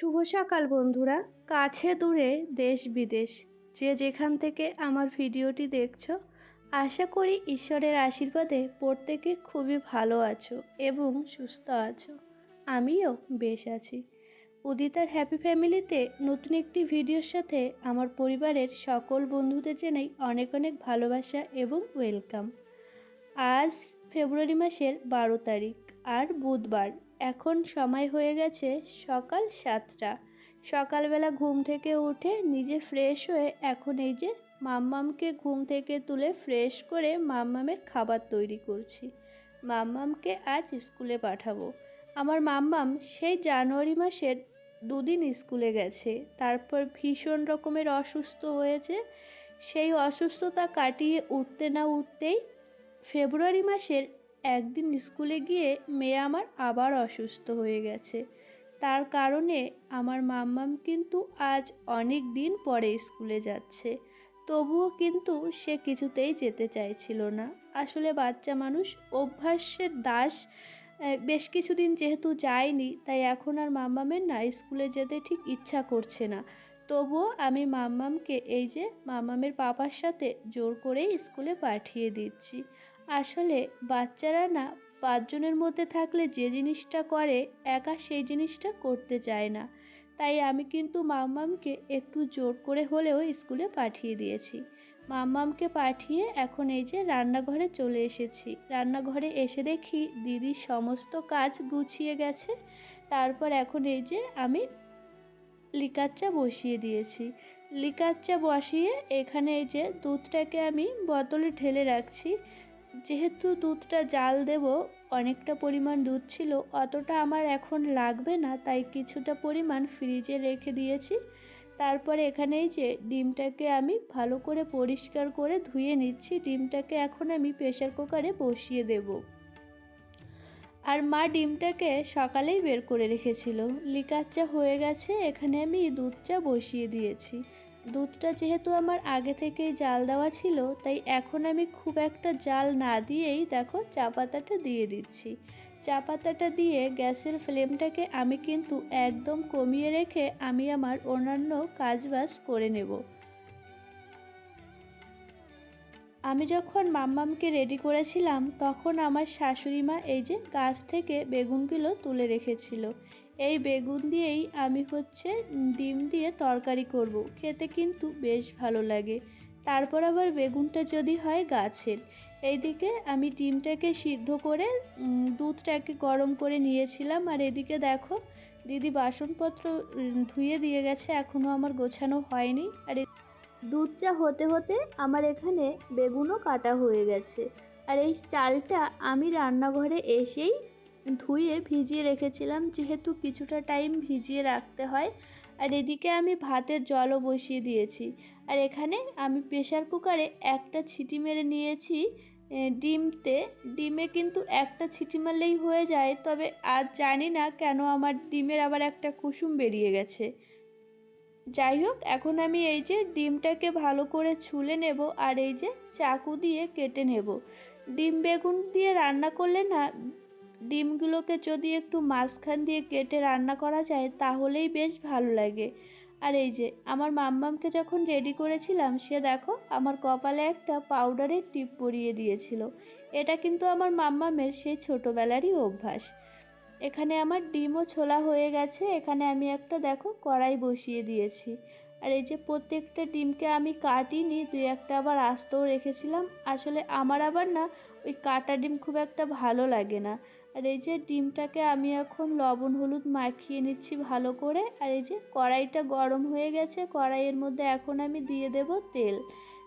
শুভ সকাল, বন্ধুরা। কাছে দূরে দেশ বিদেশ। যে যেখান থেকে আমার ভিডিওটি দেখছ, আশা করি ঈশ্বরের আশীর্বাদে প্রত্যেকে খুবই ভালো আছো এবং সুস্থ আছো। আমিও বেশ আছি। উদিতার হ্যাপি ফ্যামিলিতে নতুন একটি ভিডিওর সাথে আমার পরিবারের সকল বন্ধুদের জানাই অনেক অনেক ভালোবাসা এবং ওয়েলকাম। আজ ফেব্রুয়ারি মাসের বারো তারিখ, আর বুধবার এখন সময় হয়ে গেছে সকাল সাতটা। সকালবেলা ঘুম থেকে উঠে নিজে ফ্রেশ হয়ে এখন এই যে মাম্মামকে ঘুম থেকে তুলে ফ্রেশ করে মাম্মামের খাবার তৈরি করছি। মাম্মামকে আজ স্কুলে পাঠাবো। আমার মাম্মাম সেই জানুয়ারি মাসের দুদিন স্কুলে গেছে। তারপর ভীষণ রকমের অসুস্থ হয়েছে। সেই অসুস্থতা কাটিয়ে উঠতে না উঠতেই ফেব্রুয়ারি মাসের একদিন স্কুলে গিয়ে মেয়ে আমার আবার অসুস্থ হয়ে গেছে। তার কারণে আমার মাম্মাম কিন্তু আজ অনেক দিন পরে স্কুলে যাচ্ছে। তবুও কিন্তু সে কিছুতেই যেতে চাইছিল না। আসলে বাচ্চা মানুষ অভ্যাসের দাস বেশ কিছুদিন যেহেতু যায়নি, তাই এখন আর মাম্মামের না স্কুলে যেতে ঠিক ইচ্ছা করছে না। তবুও আমি মাম্মামকে এই যে মাম্মামের পাপার সাথে জোর করেই স্কুলে পাঠিয়ে দিচ্ছি। আসলে বাচ্চারা না পাঁচজনের মধ্যে থাকলে যে জিনিসটা করে একা সেই জিনিসটা করতে চায় না। তাই আমি কিন্তু মাম্মামকে একটু জোর করে হলেও স্কুলে পাঠিয়ে দিয়েছি। মাম্মামকে পাঠিয়ে এখন এই যে রান্নাঘরে চলে এসেছি। রান্নাঘরে এসে দেখি দিদির সমস্ত কাজ গুছিয়ে গেছে। তারপর এখন এই যে আমি লিকাচ্চা বসিয়ে দিয়েছি। লিকাচ্চা বসিয়ে এখানে এই যে দুধটাকে আমি বোতলে ঢেলে রাখছি। যেহেতু দুধটা জাল দেব, অনেকটা পরিমাণ দুধ ছিল, অতটা আমার এখন লাগবে না, তাই কিছুটা পরিমাণ ফ্রিজে রেখে দিয়েছি। তারপরে এখানেই যে ডিমটাকে আমি ভালো করে পরিষ্কার করে ধুয়ে নিচ্ছি, ডিমটাকে এখন আমি প্রেশার কুকারে বসিয়ে দেবো। আর মা ডিমটাকে সকালেই বের করে রেখেছিল। লিকার চা হয়ে গেছে, এখানে আমি দুধ চা বসিয়ে দিয়েছি। দুধটা যেহেতু আমার আগে থেকেই জাল দেওয়া ছিল, তাই এখন আমি খুব একটা জাল না দিয়েই দেখো চা পাতাটা দিয়ে দিচ্ছি। চা পাতাটা দিয়ে গ্যাসের ফ্লেমটাকে আমি কিন্তু একদম কমিয়ে রেখে আমি আমার অন্যান্য কাজবাজ করে নেব। আমি যখন মাম্মামকে রেডি করেছিলাম, তখন আমার শাশুড়ি মা এই যে গাছ থেকে বেগুনগুলো তুলে রেখেছিল। এই বেগুন দিয়েই আমি হচ্ছে ডিম দিয়ে তরকারি করব। খেতে কিন্তু বেশ ভালো লাগে। তারপর আবার বেগুনটা যদি হয় গাছের। এইদিকে আমি ডিমটাকে সিদ্ধ করে দুধটাকে গরম করে নিয়েছিলাম। আর এদিকে দেখো, দিদি বাসনপত্র ধুয়ে দিয়ে গেছে। এখনও আমার গোছানো হয়নি। আর দুধ চা হতে হতে আমার এখানে বেগুনও কাটা হয়ে গেছে। আর এই চালটা আমি রান্নাঘরে এসেই ধুয়ে ভিজিয়ে রেখেছিলাম। যেহেতু কিছুটা টাইম ভিজিয়ে রাখতে হয়, আর এদিকে আমি ভাতের জলও বসিয়ে দিয়েছি। আর এখানে আমি প্রেশার কুকারে একটা ছিটি মেরে নিয়েছি ডিমতে। ডিমে কিন্তু একটা ছিটি মারলেই হয়ে যায়, তবে আজ জানি না কেন আমার ডিমের আবার একটা কুসুম বেরিয়ে গেছে। যাই হোক, এখন আমি এই যে ডিমটাকে ভালো করে ছুলে নেব আর এই যে চাকু দিয়ে কেটে নেব। ডিম বেগুন দিয়ে রান্না করলে না ডিমগুলোকে যদি একটু মাঝখান দিয়ে কেটে রান্না করা যায়, তাহলেই বেশ ভালো লাগে। আর এই যে, আমার মাম্মামকে যখন রেডি করেছিলাম, সে দেখো আমার কপালে একটা পাউডারের টিপ পরিয়ে দিয়েছিল। এটা কিন্তু আমার মাম্মামের সেই ছোটোবেলারই অভ্যাস। এখানে আমার ডিমও ছোলা হয়ে গেছে, এখানে আমি একটা দেখো কড়াই বসিয়ে দিয়েছি। আর এই যে, প্রত্যেকটা ডিমকে আমি কাটিনি, দুই একটা আবার আস্তও রেখেছিলাম। আসলে আমার আবার না, ওই কাটা ডিম খুব একটা ভালো লাগে না। আর এই যে ডিমটাকে আমি এখন লবণ, হলুদ মাখিয়ে নিচ্ছি ভালো করে। আর এই যে কড়াইটা গরম হয়ে গেছে, কড়াইয়ের মধ্যে এখন আমি দিয়ে দেব তেল।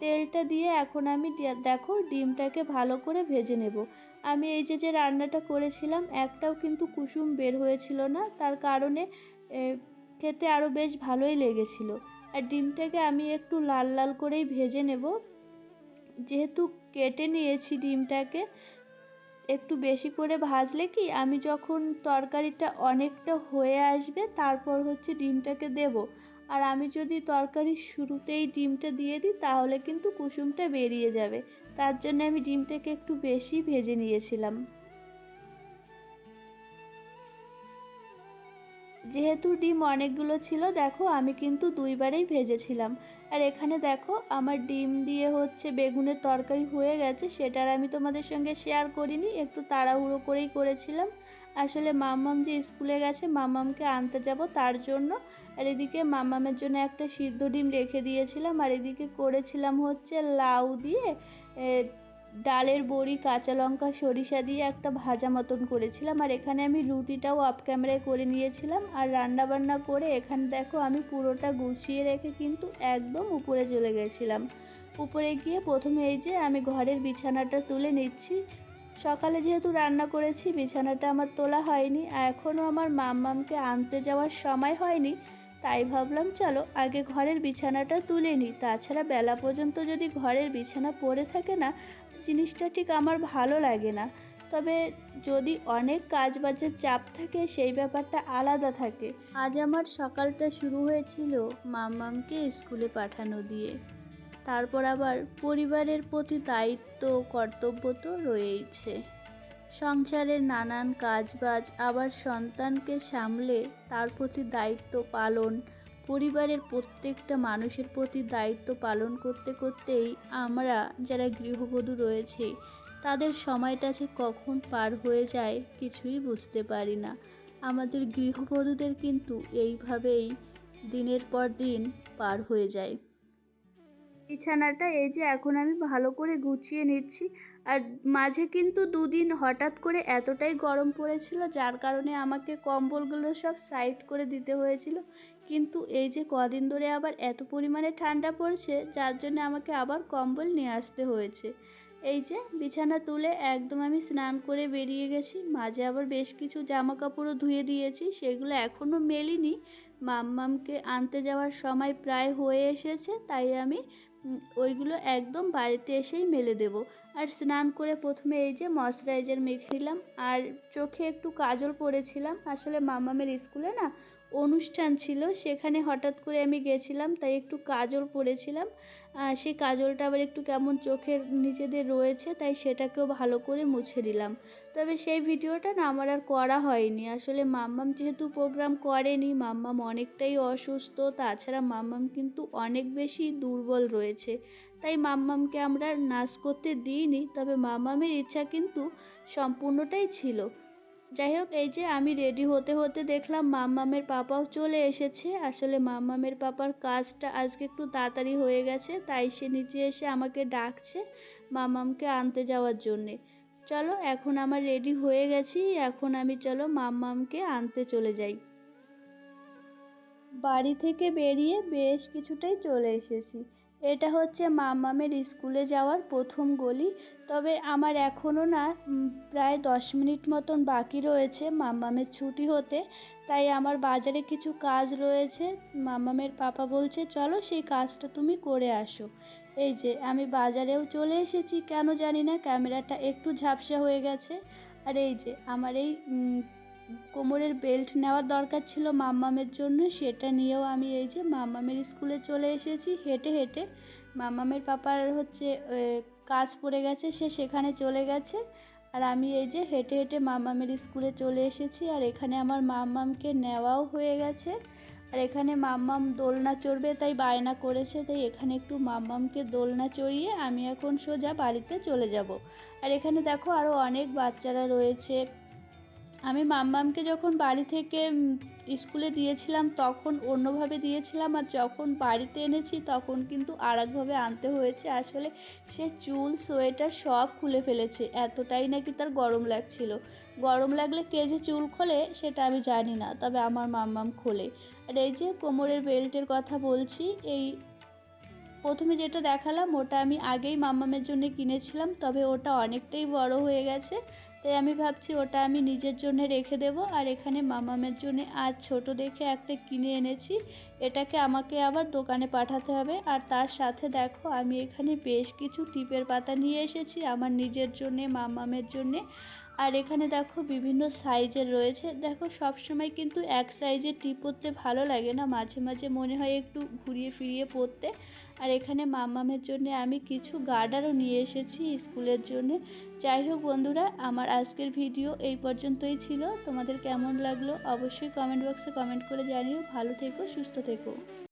তেলটা দিয়ে এখন আমি দেখো ডিমটাকে ভালো করে ভেজে নেব। আমি এই যে যে রান্নাটা করেছিলাম, একটাও কিন্তু কুসুম বের হয়েছিল না। তার কারণে খেতে আরও বেশ ভালোই লেগেছিল। আর ডিমটাকে আমি একটু লাল লাল করেই ভেজে নেব। যেহেতু কেটে নিয়েছি ডিমটাকে একটু বেশি করে ভাজলে কি আমি যখন তরকারিটা অনেকটা হয়ে আসবে, তারপর হচ্ছে ডিমটাকে দেব। আর আমি যদি তরকারির শুরুতেই ডিমটা দিয়ে দিই, তাহলে কিন্তু কুসুমটা বেরিয়ে যাবে। তার জন্য আমি ডিমটাকে একটু বেশি ভেজে নিয়েছিলাম। যেহেতু ডিম অনেকগুলো ছিল, দেখো আমি কিন্তু দুইবারেই ভেজেছিলাম। আর এখানে দেখো আমার ডিম দিয়ে হচ্ছে বেগুনের তরকারি হয়ে গেছে সেটার আমি তোমাদের সঙ্গে শেয়ার করিনি, একটু তাড়াহুড়ো করেই করেছিলাম। আসলে মাম্মাম যে স্কুলে গেছে, মাম্মামকে আনতে যাব তার জন্য। আর এদিকে মাম্মামের জন্য একটা সিদ্ধ ডিম রেখে দিয়েছিলাম, আর এদিকে করেছিলাম হচ্ছে লাউ দিয়ে ডালের বড়ি, কাঁচা লঙ্কা, সরিষা দিয়ে একটা ভাজা মতন করেছিলাম। আর এখানে আমি রুটিটাও আপ ক্যামেরায় করে নিয়েছিলাম। আর রান্না বান্না করে এখানে দেখো আমি পুরোটা গুছিয়ে রেখে কিন্তু একদম উপরে চলে গেছিলাম। উপরে গিয়ে প্রথমে এই যে আমি ঘরের বিছানাটা তুলে নিচ্ছি। সকালে যেহেতু রান্না করেছি, বিছানাটা আমার তোলা হয়নি। আর এখনও আমার মাম্মামকে আনতে যাওয়ার সময় হয়নি। তাই ভাবলাম, চলো আগে ঘরের বিছানাটা তুলে নিই। তাছাড়া বেলা পর্যন্ত যদি ঘরের বিছানা পড়ে থাকে না জিনিসটা ঠিক আমার ভালো লাগে না। তবে যদি অনেক কাজ বাজের চাপ থাকে, সেই ব্যাপারটা আলাদা থাকে। আজ আমার সকালটা শুরু হয়েছিল মাম্মামকে স্কুলে পাঠানো দিয়ে। তারপর আবার পরিবারের প্রতি দায়িত্ব, কর্তব্য তো রয়েইছে। সংসারের নানান কাজবাজ আবার সন্তানকে সামলে তার প্রতি দায়িত্ব পালন পরিবারের প্রত্যেকটা মানুষের প্রতি দায়িত্ব পালন করতে করতেই আমরা যারা গৃহবধূ রয়েছে, তাদের সময়টা যে কখন পার হয়ে যায় কিছুই বুঝতে পারি না। আমাদের গৃহবধূদের কিন্তু এইভাবেই দিনের পর দিন পার হয়ে যায়। বিছানাটা এই যে এখন আমি ভালো করে গুছিয়ে নিচ্ছি, আর মাঝে কিন্তু দুদিন হঠাৎ করে এতটাই গরম পড়েছিল, যার কারণে আমাকে কম্বলগুলো সব সাইড করে দিতে হয়েছিল। কিন্তু এই যে কদিন ধরে আবার এত পরিমাণে ঠান্ডা পড়ছে, যার জন্য আমাকে আবার কম্বল নিয়ে আসতে হয়েছে। এই যে বিছানা তুলে একদম আমি স্নান করে বেরিয়ে গেছি, মাঝে আবার বেশ কিছু জামা কাপড়ও ধুয়ে দিয়েছি, সেগুলো এখনও মেলিনি। মাম্মামকে আনতে যাওয়ার সময় প্রায় হয়ে এসেছে, তাই আমি ওইগুলো একদম বাড়িতে এসেই মেলে দেব। আর স্নান করে প্রথমে এই যে ময়শ্চারাইজার মেখে নিলাম, আর চোখে একটু কাজল পরেছিলাম। আসলে মামামের স্কুলে না অনুষ্ঠান ছিল, সেখানে হঠাৎ করে আমি গেছিলাম, তাই একটু কাজল পরেছিলাম। সেই কাজলটা আবার একটু কেমন চোখের নিচেদের রয়েছে, তাই সেটাকেও ভালো করে মুছে দিলাম। তবে সেই ভিডিওটা না আমার আর করা হয়নি। আসলে মাম্মাম যেহেতু প্রোগ্রাম করেনি, মাম্মাম অনেকটাই অসুস্থ, তাছাড়া মাম্মাম কিন্তু অনেক বেশি দুর্বল রয়েছে। তাই মাম্মামকে আমরা নাচ করতে দিইনি, তবে মাম্মামের ইচ্ছা কিন্তু সম্পূর্ণটাই ছিল। যাই হোক এই যে আমি রেডি হতে হতে দেখলাম মাম্মামের পাপাও চলে এসেছে। আসলে মাম্মামের পাপার কাজটা আজকে একটু তাড়াতাড়ি হয়ে গেছে, তাই সে নিচে এসে আমাকে ডাকছে মাম্মামকে আনতে যাওয়ার জন্যে। চলো, এখন আমার রেডি হয়ে গেছি, এখন আমি চলো মাম্মামকে আনতে চলে যাই। বাড়ি থেকে বেরিয়ে বেশ কিছুটাই চলে এসেছি। এটা হচ্ছে মামামের স্কুলে যাওয়ার প্রথম গলি। তবে আমার এখনও না প্রায় দশ মিনিট মতন বাকি রয়েছে মামামের ছুটি হতে। তাই আমার বাজারে কিছু কাজ রয়েছে। মামামের পাপা বলছে, চলো সেই কাজটা তুমি করে আসো। এই যে, আমি বাজারেও চলে এসেছি, কেন জানি না, ক্যামেরাটা একটু ঝাপসা হয়ে গেছে। আর এই যে, আমার এই কোমরের বেল্ট নেওয়ার দরকার ছিল মাম্মামের জন্য, সেটা নিয়েও আমি এই যে মাম্মামের স্কুলে চলে এসেছি, হেঁটে হেঁটে মাম্মামের পাপার হচ্ছে কাজ পড়ে গেছে, সে সেখানে চলে গেছে। আর আমি এই যে হেঁটে হেঁটে মাম্মামের স্কুলে চলে এসেছি, আর এখানে আমার মাম্মামকে নেওয়াও হয়ে গেছে। আর এখানে মাম্মাম দোলনা চড়বে, তাই বায়না করেছে, তাই এখানে একটু মাম্মামকে দোলনা চড়িয়ে আমি এখন সোজা বাড়িতে চলে যাব। আর এখানে দেখো আরও অনেক বাচ্চারা রয়েছে। আমি মাম্মামকে যখন বাড়ি থেকে স্কুলে দিয়েছিলাম, তখন অন্যভাবে দিয়েছিলাম আর যখন বাড়িতে এনেছি, তখন কিন্তু আর একভাবে আনতে হয়েছে। আসলে সে চুল, সোয়েটার সব খুলে ফেলেছে। এতটাই নাকি তার গরম লাগছিল। গরম লাগলে কে যে চুল খোলে, সেটা আমি জানি না। তবে আমার মাম্মাম খোলে। আর এই যে কোমরের বেল্টের কথা বলছি, এই প্রথমে যেটা দেখালাম, ওটা আমি আগেই মাম্মামের জন্য কিনেছিলাম, তবে ওটা অনেকটাই বড় হয়ে গেছে। তাই আমি ভাবছি ওটা আমি নিজের জন্য রেখে দেব, আর এখানে মামামের জন্য আজ ছোট দেখে একটা কিনে এনেছি। এটাকে আমাকে আবার দোকানে পাঠাতে হবে। আর তার সাথে দেখো, আমি এখানে বেশ কিছু টিপের পাতা নিয়ে এসেছি আমার নিজের জন্যে, মামামের জন্যে। আর এখানে দেখো বিভিন্ন সাইজের রয়েছে। দেখো সব সময় কিন্তু এক সাইজের টি পরতে ভালো লাগে না। মাঝে মাঝে মনে হয় একটু ঘুরিয়ে ফিরিয়ে পরতে। আর এখানে মাম্মামের জন্য আমি কিছু গার্ডারও নিয়ে এসেছি স্কুলের জন্য। যাই হোক বন্ধুরা, আমার আজকের ভিডিও এই পর্যন্তই ছিল। তোমাদের কেমন লাগল অবশ্যই কমেন্ট বক্সে কমেন্ট করে জানিও। ভালো থেকো, সুস্থ থেকো।